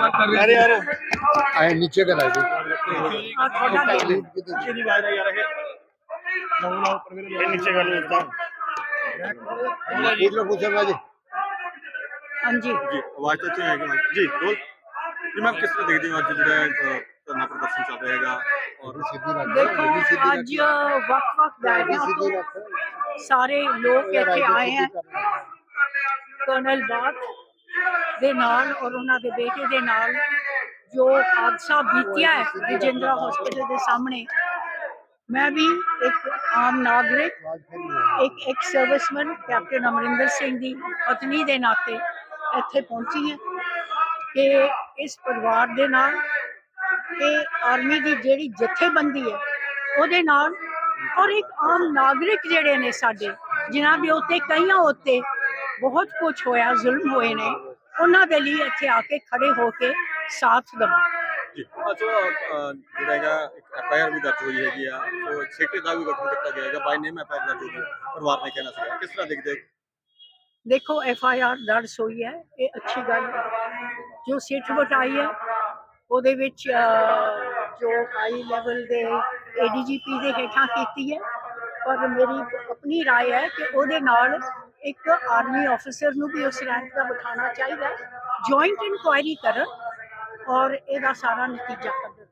ਇਸਤੇਮਾਲ ਕਰ ਰਹੇ ਯਾਰ ਆਏ ਨੀਚੇ ਕਰ ਆਏ ਆ ਤੁਹਾਡਾ ਗੇਟ ਨੀਚੇ ਦੀ ਆਵਾਜ਼ ਆ ਯਾਰ ਇਹ ਲਾਉਣਾ ਉੱਪਰ ਮੇਰੇ ਇਹ ਨੀਚੇ ਕਰ ਲਓ ਤਾਂ ਇਧਰ ਪੁੱਛੋ ਮੈਂ ਜੀ ਹਾਂਜੀ ਜੀ ਆਵਾਜ਼ ਤਾਂ ਇੱਥੇ ਆਏਗੀ ਮੈਂ ਜੀ ਬੋਲ ਜੀ ਮੈਂ ਕਿਸ ਤਰ੍ਹਾਂ ਦੇਖਦੀ ਹਾਂ ਅੱਜ ਜਿਹੜਾ ਅਹ, ਧਰਨਾ ਦੇ ਨਾਲ ਔਰ ਉਹਨਾਂ ਦੇ ਬੇਟੇ ਦੇ ਨਾਲ ਜੋ ਹਾਦਸਾ ਬੀਤਿਆ ਹੈ ਰਜਿੰਦਰਾ ਹਸਪੀਟਲ ਦੇ ਸਾਹਮਣੇ, ਮੈਂ ਵੀ ਇੱਕ ਆਮ ਨਾਗਰਿਕ, ਇੱਕ ਇੱਕ ਸਰਵਿਸਮੈਨ ਕੈਪਟਨ ਅਮਰਿੰਦਰ ਸਿੰਘ ਦੀ ਪਤਨੀ ਦੇ ਨਾਤੇ ਇੱਥੇ ਪਹੁੰਚੀ ਹਾਂ ਕਿ ਇਸ ਪਰਿਵਾਰ ਦੇ ਨਾਲ ਇਹ ਆਰਮੀ ਦੀ ਜਿਹੜੀ ਜਥੇਬੰਦੀ ਹੈ ਉਹਦੇ ਨਾਲ ਔਰ ਇੱਕ ਆਮ ਨਾਗਰਿਕ ਜਿਹੜੇ ਨੇ ਸਾਡੇ, ਜਿਨ੍ਹਾਂ ਦੇ ਉੱਤੇ ਕਈਆਂ ਉੱਤੇ ਬਹੁਤ ਕੁਝ ਹੋਇਆ ਜ਼ੁਲਮ ਹੋਏ ਨੇ ਉਹਨਾਂ ਦੇ ਲਈ ਇੱਥੇ ਆ ਕੇ ਖੜੇ ਹੋ ਕੇ ਸਾਥ ਦਵਾ ਜੀ ਅੱਜ ਅਹ, ਜਿਹੜਾ ਹੈਗਾ ਇੱਕ ਐਫ ਆਈ ਆਰ ਵੀ ਦਰਜ ਹੋਈ ਹੈਗੀ ਆ ਸੋ ਇੱਕ ਸੇਕਟਰੀ ਦਾ ਵੀ ਗਠਨ ਕੀਤਾ ਗਿਆ ਹੈਗਾ ਬਾਈ ਨੇਮ ਐਫ ਆਈ ਆਰ ਦਰਜ ਹੋਈ ਹੈ। ਪਰਿਵਾਰ ਨੇ ਕਹਿਣਾ ਸੀਗਾ ਕਿਸ ਤਰ੍ਹਾਂ ਦੇਖਦੇ ਹੋ? ਦੇਖੋ ਐਫ ਆਈ ਆਰ ਦਰਜ ਹੋਈ ਹੈ ਇਹ ਅੱਛੀ ਗੱਲ ਹੈ ਜੋ ਸਿੱਟ ਵਟਾਈ ਹੈ ਉਹਦੇ ਵਿੱਚ ਅਹ, ਜੋ ਹਾਈ ਲੈਵਲ ਦੇ ਏਡੀਜੀਪੀ ਦੇ ਹੇਠਾਂ ਕੀਤੀ ਹੈ ਪਰ ਮੇਰੀ ਆਪਣੀ رائے ਹੈ ਕਿ ਉਹਦੇ ਨਾਲ ਇੱਕ ਆਰਮੀ ਆਫੀਸਰ ਨੂੰ ਵੀ ਉਸ ਰੈਂਕ ਦਾ ਬਿਠਾਉਣਾ ਚਾਹੀਦਾ ਜੁਆਇੰਟ ਇਨਕੁਆਇਰੀ ਕਰਨ ਔਰ ਇਹਦਾ ਸਾਰਾ ਨਤੀਜਾ ਕੱਢਣ।